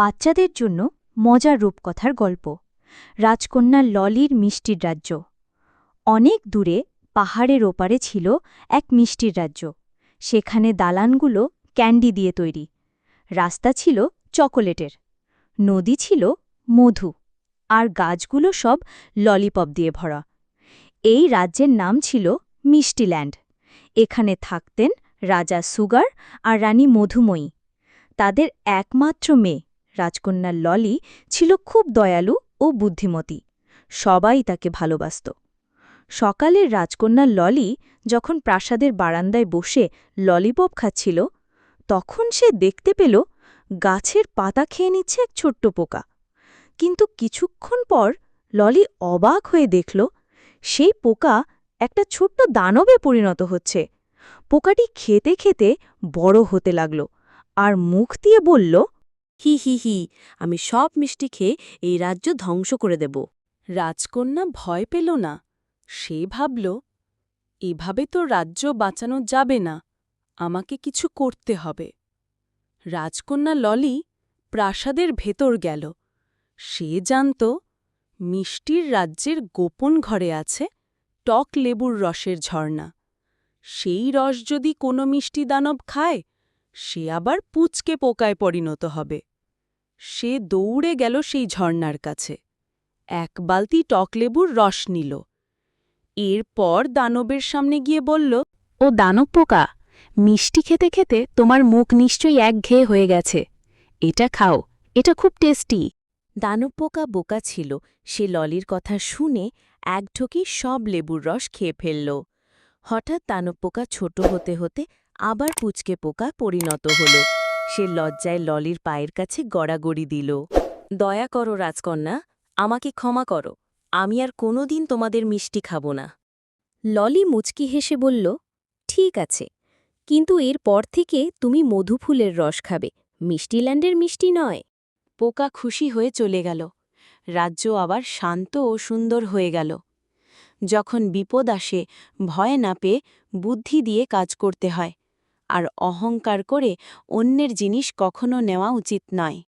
বাচ্চাদের জন্য মজার রূপকথার গল্প। রাজকন্যা ললির মিষ্টির রাজ্য। অনেক দূরে পাহাড়ের ওপারে ছিল এক মিষ্টির রাজ্য। সেখানে দালানগুলো ক্যান্ডি দিয়ে তৈরি। রাস্তা ছিল চকোলেটের। নদী ছিল মধু। আর গাছগুলো সব ললিপপ দিয়ে ভরা। এই রাজ্যের নাম ছিল মিষ্টিল্যান্ড। এখানে থাকতেন রাজা সুগার আর রানী মধুময়ী। তাদের একমাত্র মেয়ে। রাজকন্যা ললি ছিল খুব দয়ালু ও বুদ্ধিমতী। সবাই তাকে ভালোবাসত। সকালের রাজকন্যা ললি যখন প্রাসাদের বারান্দায় বসে ললিপপ খাচ্ছিল, তখন সে দেখতে পেল গাছের পাতা খেয়ে নিচ্ছে এক ছোট্ট পোকা। কিন্তু কিছুক্ষণ পর ললি অবাক হয়ে দেখল, সেই পোকা একটা ছোট্ট দানবে পরিণত হচ্ছে। পোকাটি খেতে খেতে বড় হতে লাগল আর মুখ দিয়ে বলল হি হি হি, আমি সব মিষ্টি খেয়ে এই রাজ্য ধ্বংস করে দেব। রাজকন্যা ভয় পেল না। সে ভাবল, এভাবে তো রাজ্য বাঁচানো যাবে না, আমাকে কিছু করতে হবে। রাজকন্যা ললি প্রাসাদের ভেতর গেল। সে জানত, মিষ্টির রাজ্যের গোপন ঘরে আছে টক লেবুর রসের ঝর্ণা। সেই রস যদি কোনো মিষ্টি দানব খায়, সে আবার পুচকে পোকায় পরিণত হবে। সে দৌড়ে গেল সেই ঝর্ণার কাছে। এক বালতি টকলেবুর রস নিল। এরপর দানবের সামনে গিয়ে বলল ও দানব পোকা মিষ্টি খেতে খেতে তোমার মুখ নিশ্চয়ই একঘেয়ে হয়ে গেছে। এটা খাও এটা খুব টেস্টি। দানব পোকা বোকা ছিল সে ললির কথা শুনে এক ঢোকি সব লেবুর রস খেয়ে ফেলল। হঠাৎ দানব পোকা ছোট হতে হতে আবার পুচকে পোকা পরিণত হল। সে লজ্জায় ললির পায়ের কাছে গড়াগড়ি দিল। দয়া করো রাজকন্যা, আমাকে ক্ষমা করো, আমি আর কোনোদিন তোমাদের মিষ্টি খাব না। ললি মুচকি হেসে বলল, ঠিক আছে, কিন্তু এর পর থেকে তুমি মধুফুলের রস খাবে, মিষ্টিল্যান্ডের মিষ্টি নয়। পোকা খুশি হয়ে চলে গেল। রাজ্য আবার শান্ত ও সুন্দর হয়ে গেল। যখন বিপদ আসে, ভয় না পেয়ে বুদ্ধি দিয়ে কাজ করতে হয়। আর অহংকার করে অন্যের জিনিস কখনো নেওয়া উচিত নয়।